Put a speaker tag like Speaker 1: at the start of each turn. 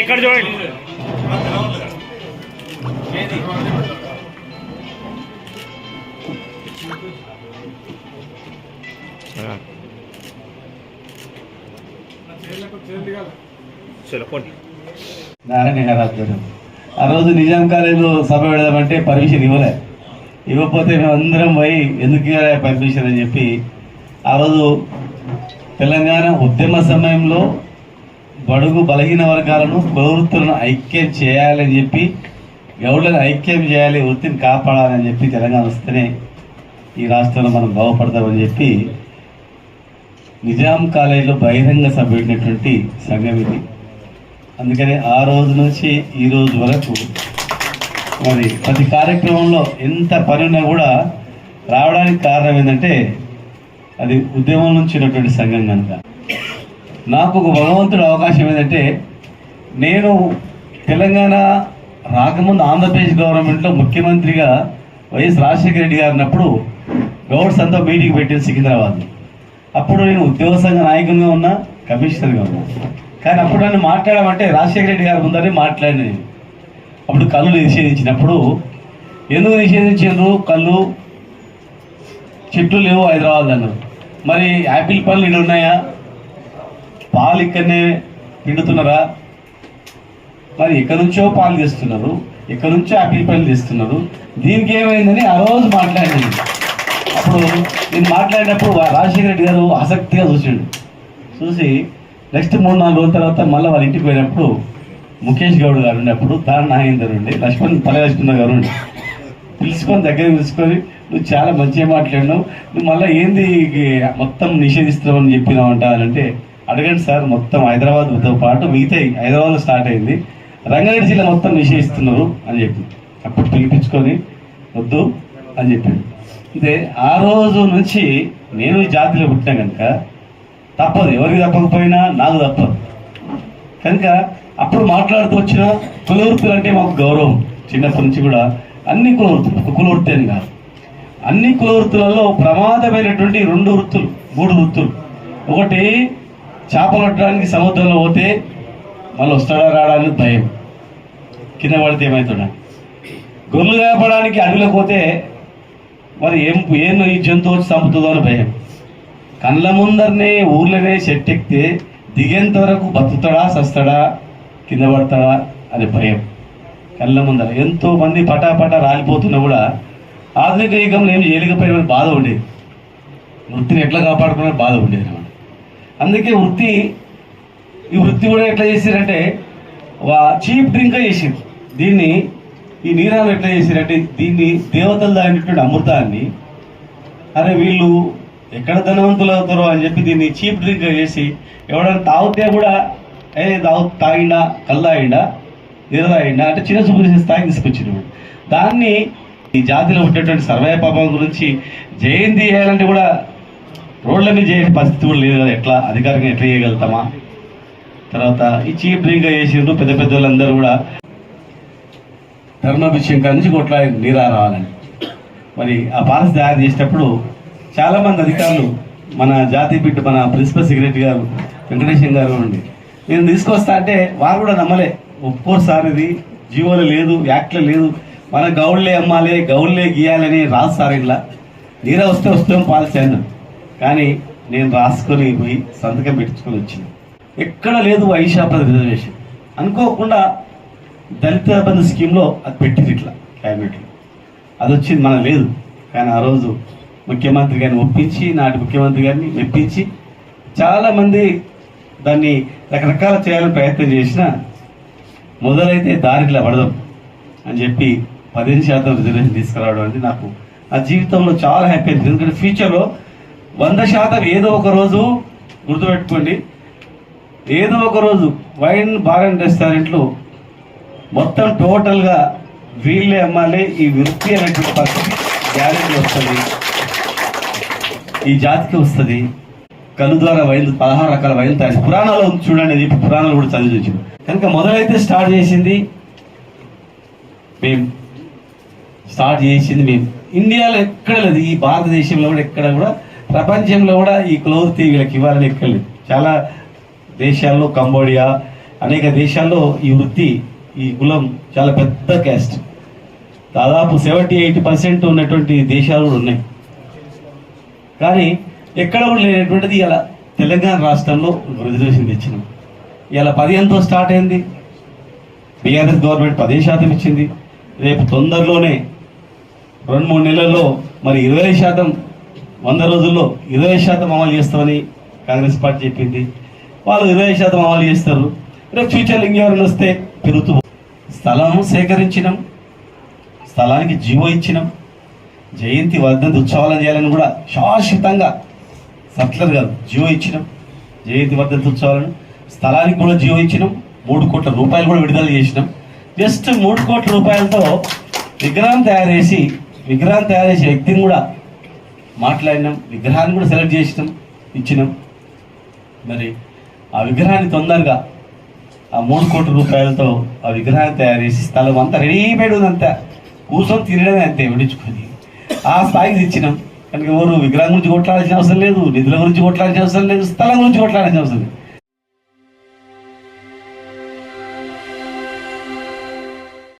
Speaker 1: ఇక్కడ చూడండి.
Speaker 2: నారాయణ గారు ఆ రోజు నిజాం కాలేజీలో సభ పెడదామంటే పర్మిషన్ ఇవ్వలే. ఇవ్వకపోతే మేమందరం పోయి ఎందుకు ఇవ్వలే పర్మిషన్ అని చెప్పి ఆ రోజు తెలంగాణ ఉద్యమ సమయంలో బడుగు బలహీన వర్గాలను ప్రవృత్తులను ఐక్యం చేయాలని చెప్పి గౌడ్లను ఐక్యం చేయాలి వృత్తిని కాపాడాలని చెప్పి తెలంగాణ వస్తేనే ఈ రాష్ట్రంలో మనం బాగుపడతామని చెప్పి నిజాం కాలేజీలో బహిరంగ సభ పెట్టినటువంటి సంఘం ఇది. అందుకని ఆ రోజు నుంచి ఈ రోజు వరకు మరి ప్రతి కార్యక్రమంలో ఎంత పని ఉన్నా కూడా రావడానికి కారణం ఏంటంటే అది ఉద్యమం నుంచి ఉన్నటువంటి సంఘం కనుక. నాకు ఒక భగవంతుడు అవకాశం ఏంటంటే నేను తెలంగాణ రాకముందు ఆంధ్రప్రదేశ్ గవర్నమెంట్లో ముఖ్యమంత్రిగా వైఎస్ రాజశేఖర రెడ్డి గారు ఉన్నప్పుడు గౌడ్స్ అంతా మీటింగ్ పెట్టింది సికింద్రాబాద్. అప్పుడు నేను ఉద్యోగ సంఘ నాయకునిగా ఉన్నా కమిషనర్గా ఉన్నా. కానీ అప్పుడు నన్ను మాట్లాడమంటే రాజశేఖర రెడ్డి గారు ముందరే మాట్లాడినది. అప్పుడు కళ్ళు నిషేధించినప్పుడు ఎందుకు నిషేధించారు కళ్ళు? చెట్లు లేవు హైదరాబాద్ అన్నారు మరి యాపిల్ పళ్ళు ఇక్కడ ఉన్నాయా? పాలు ఇక్కడనే పిండుతున్నారా? మరి ఎక్కడి నుంచో పాలు తీస్తున్నారు. ఎక్కడి నుంచో యాపిల్ పళ్ళు తీస్తున్నారు. దీనికి ఏమైందని ఆ రోజు మాట్లాడింది. అప్పుడు నేను మాట్లాడినప్పుడు రాజశేఖర రెడ్డి గారు ఆసక్తిగా చూసిండు. చూసి నెక్స్ట్ మూడు నాలుగు రోజుల తర్వాత మళ్ళీ వాళ్ళ ఇంటికి పోయినప్పుడు ముఖేష్ గౌడ్ గారు ఉన్నప్పుడు దాని నాగేందర్ ఉండి లక్ష్మణ్ పల్లె లక్ష్మణ్ గారు ఉండి. పిలుచుకొని దగ్గర పిలుచుకొని నువ్వు చాలా మంచిగా మాట్లాడినావు. నువ్వు మళ్ళీ ఏంది మొత్తం నిషేధిస్తున్నావు అని చెప్పినావంట అని అంటే అడగండి సార్ మొత్తం హైదరాబాద్తో పాటు మిగతా హైదరాబాద్లో స్టార్ట్ అయింది. రంగారెడ్డి జిల్లా మొత్తం నిషేధిస్తున్నారు అని చెప్పి అప్పుడు పిలిపించుకొని వద్దు అని చెప్పింది అంటే ఆ రోజు నుంచి నేను ఈ జాతిలో పుట్టినా కనుక తప్పదు. ఎవరికి తప్పకపోయినా నాకు తప్పదు. కనుక అప్పుడు మాట్లాడుతూ వచ్చిన కులవృత్తులు అంటే మాకు గౌరవం. చిన్నప్పటి నుంచి కూడా అన్ని కులవృత్తులు ఒక కులవృత్తి అని కాదు. అన్ని కులవృత్తులలో ప్రమాదమైనటువంటి రెండు వృత్తులు మూడు వృత్తులు. ఒకటి చేపలు పట్టడానికి సముద్రంలో పోతే మళ్ళీ వస్తాడా రావడానికి భయం. కింద పడితే ఏమవుతాడా గొర్రెలు కాపడానికి అడవిలోకి పోతే మరి ఏం ఏం ఈ జంతువు వచ్చి చంపుతుందో అని భయం. కళ్ళ ముందరనే ఊర్లోనే చెట్టు ఎక్కితే దిగేంత వరకు బతుకుతాడా సస్తాడా కింద పడతాడా అని భయం. కళ్ళ ముందర. ఎంతో మంది పటాపట రాలిపోతున్నా కూడా ఆధునిక యుగంలో ఏం చేయలేకపోయిన బాధ ఉండేది వృత్తిని ఎట్లా కాపాడుకునే బాధ ఉండేది అనమాట అందుకే వృత్తి ఈ వృత్తి కూడా ఎట్లా చేసారంటే వా చీప్ డ్రింక్ చేసింది దీన్ని ఈ నీరాలు ఎట్లా చేసారంటే దీన్ని దేవతలు తాగినటువంటి అమృతాన్ని అరే వీళ్ళు ఎక్కడ ధనవంతులు అవుతారో అని చెప్పి దీన్ని చీప్ డ్రింక్ చేసి ఎవడైనా తాగితే కూడా ఏ తాగు తాగిండా కళ్ళు తాగిండా నిర్వహిండా అంటే చిన్న చూపు చేసి తాగి తీసుకొచ్చిండు దాన్ని ఈ జాతిలో ఉండేటువంటి సర్వే పాపం గురించి జయంతి చేయాలంటే కూడా రోడ్ల మీద పరిస్థితి కూడా లేదు కదా. ఎట్లా అధికారికంగా ఎట్లా చేయగలుగుతామా? తర్వాత ఈ చీప్ డ్రింక్ చేసిండ్రు పెద్ద పెద్ద వాళ్ళందరూ కూడా. ధర్మాభిషేకం కాడ నుంచి కొట్లా నీరా రావాలని. మరి ఆ పాలసీ తయారు చేసేటప్పుడు చాలా మంది అధికారులు మన జాతీయ బిడ్డ మన ప్రిన్సిపల్ సెక్రటరీ గారు వెంకటేశం గారు ఉండి నేను తీసుకొస్తా అంటే వారు కూడా నమ్మలే. ఒక్కోసారి సార్ ఇది జీవోలు లేదు యాక్ట్లో లేదు. మన గౌళ్ళే అమ్మాలి గౌళ్ళే గీయాలని రాదు సార్ ఇలా నీరా వస్తే వస్తాం పాలసీ కానీ నేను రాసుకొని పోయి సంతకం పెట్టించుకొని వచ్చింది ఎక్కడ లేదు వైశాపద రిజర్వేషన్. అనుకోకుండా దళిత బంధు స్కీమ్లో అది పెట్టింది ఇట్లా క్యాబినెట్లో అది వచ్చింది మనకు లేదు. కానీ ఆ రోజు ముఖ్యమంత్రి గారిని ఒప్పించి నాటి ముఖ్యమంత్రి గారిని మెప్పించి చాలామంది దాన్ని రకరకాల చేయాలని ప్రయత్నం చేసినా మొదలైతే దారిలో పడదాం అని చెప్పి పదిహేను శాతం రిజర్వేషన్ తీసుకురావడం అంటే నాకు నా జీవితంలో చాలా హ్యాపీ అయింది ఎందుకంటే ఫ్యూచర్లో వంద శాతం ఏదో ఒక రోజు గుర్తుపెట్టుకోండి. ఏదో ఒక రోజు వైన్ బార్ అండ్ రెస్టారెంట్లో మొత్తం టోటల్గా వీళ్ళే అమ్మాలి ఈ వృత్తి అనేటువంటి పరిస్థితి గ్యారెంటీ వస్తుంది. ఈ జాతికి వస్తుంది. కన్ను ద్వారా వైద్యులు పదహారు రకాల వైద్యులు తయారు పురాణాలు చూడండి ఇప్పుడు పురాణాలు కూడా చదివి చూసింది కనుక మొదలైతే స్టార్ట్ చేసింది మేము. స్టార్ట్ చేసింది మేము. ఇండియాలో ఎక్కడ లేదు ఈ భారతదేశంలో కూడా ఎక్కడ కూడా ప్రపంచంలో కూడా ఈ క్లోత్ వీళ్ళకి ఇవ్వాలని ఎక్కడ లేదు. చాలా దేశాల్లో కంబోడియా అనేక దేశాల్లో ఈ వృత్తి ఈ కులం చాలా పెద్ద క్యాస్ట్. దాదాపు సెవెంటీ ఎయిటీ పర్సెంట్ ఉన్నటువంటి దేశాలు కూడా ఉన్నాయి. కానీ ఎక్కడ కూడా లేనటువంటిది ఇలా తెలంగాణ రాష్ట్రంలో రిజర్వేషన్ తెచ్చినాం ఇలా పదిహేనుతో స్టార్ట్ అయింది. బీఆర్ఎస్ గవర్నమెంట్ పదే శాతం ఇచ్చింది. రేపు తొందరలోనే రెండు మూడు నెలల్లో మరి ఇరవై శాతం వంద రోజుల్లో ఇరవై శాతం అమలు చేస్తామని కాంగ్రెస్ పార్టీ చెప్పింది. వాళ్ళు ఇరవై శాతం అమలు చేస్తారు. రేపు ఫ్యూచర్లో ఇంకెవరైనా వస్తే పెరుగుతూ స్థలం సేకరించినాం. స్థలానికి జీవో ఇచ్చినాం. జయంతి వర్ధంతి ఉత్సవాలను చేయాలని కూడా శాశ్వతంగా సట్లర్ కాదు జియో ఇచ్చినాం. జయంతి వర్ధంతి ఉత్సవాలను స్థలానికి కూడా జియో ఇచ్చినాం. మూడు కోట్ల రూపాయలు కూడా విడుదల చేసినాం. జస్ట్ మూడు కోట్ల రూపాయలతో విగ్రహం తయారు చేసి విగ్రహం తయారు చేసే వ్యక్తిని కూడా మాట్లాడినాం. విగ్రహాన్ని కూడా సెలెక్ట్ చేసినాం ఇచ్చినాం. మరి ఆ విగ్రహాన్ని తొందరగా ఆ మూడు కోట్ల రూపాయలతో ఆ విగ్రహాన్ని తయారు చేసి స్థలం అంతా రెడీమేడ్ ఉందంతా. కూర్చొని తినడమే అంతే విడించుకొని ఆ స్థాయికి ఇచ్చినాం కనుక ఎవరు విగ్రహం గురించి కొట్లాడాల్సిన అవసరం లేదు నిధుల గురించి కొట్లాడాల్సిన అవసరం లేదు స్థలం గురించి కొట్లాడాల్సిన అవసరం లేదు.